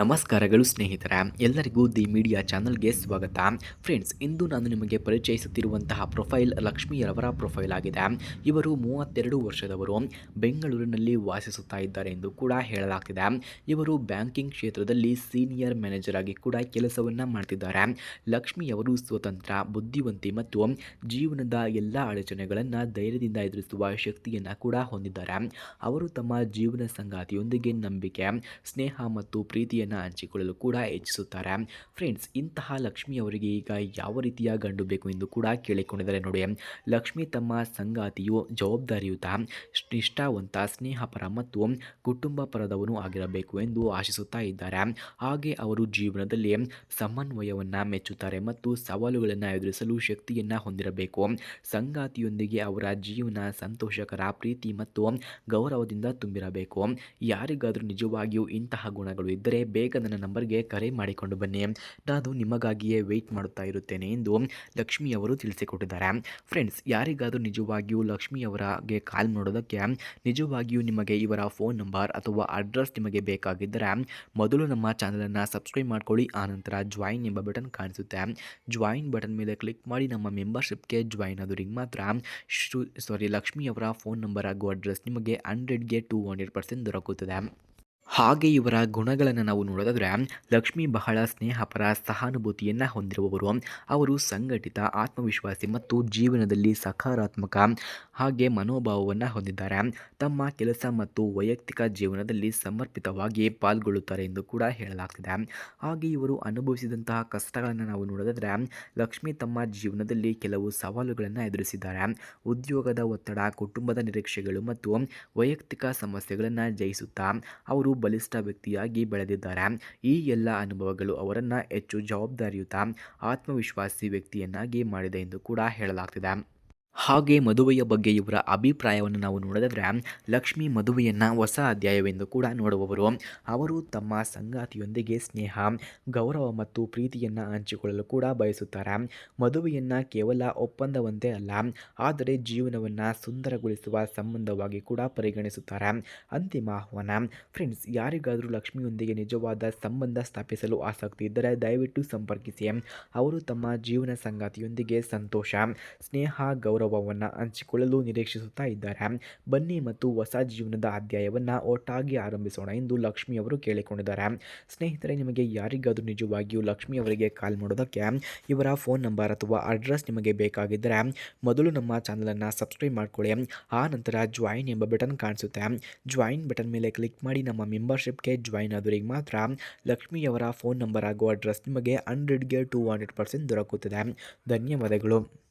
ನಮಸ್ಕಾರಗಳು ಸ್ನೇಹಿತರ, ಎಲ್ಲರಿಗೂ ದಿ ಮೀಡಿಯಾ ಚಾನಲ್ಗೆ ಸ್ವಾಗತ. ಫ್ರೆಂಡ್ಸ್, ಇಂದು ನಾನು ನಿಮಗೆ ಪರಿಚಯಿಸುತ್ತಿರುವಂತಹ ಪ್ರೊಫೈಲ್ ಲಕ್ಷ್ಮಿಯರವರ ಪ್ರೊಫೈಲ್ ಆಗಿದೆ. ಇವರು ಮೂವತ್ತೆರಡು ವರ್ಷದವರು, ಬೆಂಗಳೂರಿನಲ್ಲಿ ವಾಸಿಸುತ್ತಾ ಇದ್ದಾರೆ ಎಂದು ಕೂಡ ಹೇಳಲಾಗ್ತಿದೆ. ಇವರು ಬ್ಯಾಂಕಿಂಗ್ ಕ್ಷೇತ್ರದಲ್ಲಿ ಸೀನಿಯರ್ ಮ್ಯಾನೇಜರ್ ಆಗಿ ಕೂಡ ಕೆಲಸವನ್ನು ಮಾಡ್ತಿದ್ದಾರೆ. ಲಕ್ಷ್ಮಿಯವರು ಸ್ವತಂತ್ರ, ಬುದ್ಧಿವಂತಿ ಮತ್ತು ಜೀವನದ ಎಲ್ಲ ಅಡಚಣೆಗಳನ್ನು ಧೈರ್ಯದಿಂದ ಎದುರಿಸುವ ಶಕ್ತಿಯನ್ನು ಕೂಡ ಹೊಂದಿದ್ದಾರೆ. ಅವರು ತಮ್ಮ ಜೀವನ ಸಂಗಾತಿಯೊಂದಿಗೆ ನಂಬಿಕೆ, ಸ್ನೇಹ ಮತ್ತು ಪ್ರೀತಿಯನ್ನು ಹಂಚಿಕೊಳ್ಳಲು ಕೂಡ ಹೆಚ್ಚಿಸುತ್ತಾರೆ ಫ್ರೆಂಡ್ಸ್, ಇಂತಹ ಲಕ್ಷ್ಮಿ ಅವರಿಗೆ ಈಗ ಯಾವ ರೀತಿಯ ಗಂಡು ಬೇಕು ಎಂದು ಕೂಡ ಕೇಳಿಕೊಂಡಿದ್ದಾರೆ ನೋಡಿ. ಲಕ್ಷ್ಮಿ ತಮ್ಮ ಸಂಗಾತಿಯು ಜವಾಬ್ದಾರಿಯುತ, ನಿಷ್ಠಾವಂತ, ಸ್ನೇಹಪರ ಮತ್ತು ಕುಟುಂಬ ಪರದವನು ಆಗಿರಬೇಕು ಎಂದು ಆಶಿಸುತ್ತಾ ಇದ್ದಾರೆ. ಹಾಗೆ ಅವರು ಜೀವನದಲ್ಲಿ ಸಮನ್ವಯವನ್ನು ಮೆಚ್ಚುತ್ತಾರೆ ಮತ್ತು ಸವಾಲುಗಳನ್ನು ಎದುರಿಸಲು ಶಕ್ತಿಯನ್ನು ಹೊಂದಿರಬೇಕು. ಸಂಗಾತಿಯೊಂದಿಗೆ ಅವರ ಜೀವನ ಸಂತೋಷಕರ, ಪ್ರೀತಿ ಮತ್ತು ಗೌರವದಿಂದ ತುಂಬಿರಬೇಕು. ಯಾರಿಗಾದರೂ ನಿಜವಾಗಿಯೂ ಇಂತಹ ಗುಣಗಳು ಇದ್ದರೆ ಬೇಗ ನನ್ನ ನಂಬರ್ಗೆ ಕರೆ ಮಾಡಿಕೊಂಡು ಬನ್ನಿ. ನಾನು ನಿಮಗಾಗಿಯೇ ವೆಯ್ಟ್ ಮಾಡುತ್ತಾ ಇರುತ್ತೇನೆ ಎಂದು ಲಕ್ಷ್ಮಿ ಅವರು ತಿಳಿಸಿಕೊಟ್ಟಿದ್ದಾರೆ. ಫ್ರೆಂಡ್ಸ್ ಯಾರಿಗಾದರೂ ನಿಜವಾಗಿಯೂ ಲಕ್ಷ್ಮಿ ಅವರಿಗೆ ಕಾಲ್ ಮಾಡೋದಕ್ಕೆ ನಿಜವಾಗಿಯೂ ನಿಮಗೆ ಇವರ ಫೋನ್ ನಂಬರ್ ಅಥವಾ ಅಡ್ರೆಸ್ ನಿಮಗೆ ಬೇಕಾಗಿದ್ದರೆ ಮೊದಲು ನಮ್ಮ ಚಾನಲನ್ನು ಸಬ್ಸ್ಕ್ರೈಬ್ ಮಾಡ್ಕೊಳ್ಳಿ ಆನಂತರ ಜಾಯಿನ್ ಎಂಬ ಬಟನ್ ಕಾಣಿಸುತ್ತೆ. ಜಾಯಿನ್ ಬಟನ್ ಮೇಲೆ ಕ್ಲಿಕ್ ಮಾಡಿ ನಮ್ಮ ಮೆಂಬರ್ಶಿಪ್ಗೆ ಜಾಯಿನ್ ಆದವರಿಗೆ ಮಾತ್ರ ಶ್ರು ಸಾರಿ ಲಕ್ಷ್ಮಿ ಅವರ ಫೋನ್ ನಂಬರ್ ಹಾಗೂ ಅಡ್ರೆಸ್ ನಿಮಗೆ ಹಂಡ್ರೆಡ್ಗೆ ಟು ಹಂಡ್ರೆಡ್ ಪರ್ಸೆಂಟ್ ದೊರಕುತ್ತದೆ. ಹಾಗೆ ಇವರ ಗುಣಗಳನ್ನು ನಾವು ನೋಡೋದಾದರೆ, ಲಕ್ಷ್ಮಿ ಬಹಳ ಸ್ನೇಹಪರ ಸಹಾನುಭೂತಿಯನ್ನು ಹೊಂದಿರುವವರು. ಅವರು ಸಂಘಟಿತ ಆತ್ಮವಿಶ್ವಾಸಿ ಮತ್ತು ಜೀವನದಲ್ಲಿ ಸಕಾರಾತ್ಮಕ ಹಾಗೆ ಮನೋಭಾವವನ್ನು ಹೊಂದಿದ್ದಾರೆ. ತಮ್ಮ ಕೆಲಸ ಮತ್ತು ವೈಯಕ್ತಿಕ ಜೀವನದಲ್ಲಿ ಸಮರ್ಪಿತವಾಗಿ ಪಾಲ್ಗೊಳ್ಳುತ್ತಾರೆ ಎಂದು ಕೂಡ ಹೇಳಲಾಗ್ತಿದೆ. ಹಾಗೆ ಇವರು ಅನುಭವಿಸಿದಂತಹ ಕಷ್ಟಗಳನ್ನು ನಾವು ನೋಡೋದಾದರೆ, ಲಕ್ಷ್ಮಿ ತಮ್ಮ ಜೀವನದಲ್ಲಿ ಕೆಲವು ಸವಾಲುಗಳನ್ನು ಎದುರಿಸಿದ್ದಾರೆ. ಉದ್ಯೋಗದ ಒತ್ತಡ, ಕುಟುಂಬದ ನಿರೀಕ್ಷೆಗಳು ಮತ್ತು ವೈಯಕ್ತಿಕ ಸಮಸ್ಯೆಗಳನ್ನು ಜಯಿಸುತ್ತಾ ಅವರು ಬಲಿಷ್ಠ ವ್ಯಕ್ತಿಯಾಗಿ ಬೆಳೆದಿದ್ದಾರೆ. ಈ ಎಲ್ಲ ಅನುಭವಗಳು ಅವರನ್ನು ಹೆಚ್ಚು ಜವಾಬ್ದಾರಿಯುತ, ಆತ್ಮವಿಶ್ವಾಸಿ ವ್ಯಕ್ತಿಯನ್ನಾಗಿ ಮಾಡಿದೆ ಎಂದು ಕೂಡ ಹೇಳಲಾಗ್ತಿದೆ. ಹಾಗೆ ಮದುವೆಯ ಬಗ್ಗೆ ಇವರ ಅಭಿಪ್ರಾಯವನ್ನು ನಾವು ನೋಡಿದ್ರೆ ಲಕ್ಷ್ಮಿ ಮದುವೆಯನ್ನು ಹೊಸ ಅಧ್ಯಾಯವೆಂದು ಕೂಡ ನೋಡುವವರು. ಅವರು ತಮ್ಮ ಸಂಗಾತಿಯೊಂದಿಗೆ ಸ್ನೇಹ, ಗೌರವ ಮತ್ತು ಪ್ರೀತಿಯನ್ನು ಹಂಚಿಕೊಳ್ಳಲು ಕೂಡ ಬಯಸುತ್ತಾರೆ. ಮದುವೆಯನ್ನು ಕೇವಲ ಒಪ್ಪಂದವಂತೆ ಅಲ್ಲ, ಆದರೆ ಜೀವನವನ್ನು ಸುಂದರಗೊಳಿಸುವ ಸಂಬಂಧವಾಗಿ ಕೂಡ ಪರಿಗಣಿಸುತ್ತಾರೆ. ಅಂತಿಮ ಆಹ್ವಾನ, ಫ್ರೆಂಡ್ಸ್, ಯಾರಿಗಾದರೂ ಲಕ್ಷ್ಮಿಯೊಂದಿಗೆ ನಿಜವಾದ ಸಂಬಂಧ ಸ್ಥಾಪಿಸಲು ಆಸಕ್ತಿ ಇದ್ದರೆ ದಯವಿಟ್ಟು ಸಂಪರ್ಕಿಸಿ. ಅವರು ತಮ್ಮ ಜೀವನ ಸಂಗಾತಿಯೊಂದಿಗೆ ಸಂತೋಷ, ಸ್ನೇಹ ಗೌರವವನ್ನು ಹಂಚಿಕೊಳ್ಳಲು ನಿರೀಕ್ಷಿಸುತ್ತಾ ಇದ್ದಾರೆ. ಬನ್ನಿ ಮತ್ತು ಹೊಸ ಜೀವನದ ಅಧ್ಯಾಯವನ್ನು ಒಟ್ಟಾಗಿ ಆರಂಭಿಸೋಣ ಎಂದು ಲಕ್ಷ್ಮಿ ಅವರು ಕೇಳಿಕೊಂಡಿದ್ದಾರೆ. ಸ್ನೇಹಿತರೆ, ನಿಮಗೆ ಯಾರಿಗಾದರೂ ನಿಜವಾಗಿಯೂ ಲಕ್ಷ್ಮಿ ಅವರಿಗೆ ಕಾಲ್ ಮಾಡೋದಕ್ಕೆ ಇವರ ಫೋನ್ ನಂಬರ್ ಅಥವಾ ಅಡ್ರೆಸ್ ನಿಮಗೆ ಬೇಕಾಗಿದ್ದರೆ ಮೊದಲು ನಮ್ಮ ಚಾನಲನ್ನು ಸಬ್ಸ್ಕ್ರೈಬ್ ಮಾಡಿಕೊಳ್ಳಿ. ಆ ನಂತರ ಜಾಯಿನ್ ಎಂಬ ಬಟನ್ ಕಾಣಿಸುತ್ತೆ. ಜಾಯಿನ್ ಬಟನ್ ಮೇಲೆ ಕ್ಲಿಕ್ ಮಾಡಿ ನಮ್ಮ ಮೆಂಬರ್ಶಿಪ್ಗೆ ಜಾಯಿನ್ ಆದವರಿಗೆ ಮಾತ್ರ ಲಕ್ಷ್ಮಿಯವರ ಫೋನ್ ನಂಬರ್ ಹಾಗೂ ಅಡ್ರೆಸ್ ನಿಮಗೆ ಹಂಡ್ರೆಡ್ಗೆ ಟೂ ಹಂಡ್ರೆಡ್ ಪರ್ಸೆಂಟ್ ದೊರಕುತ್ತದೆ. ಧನ್ಯವಾದಗಳು.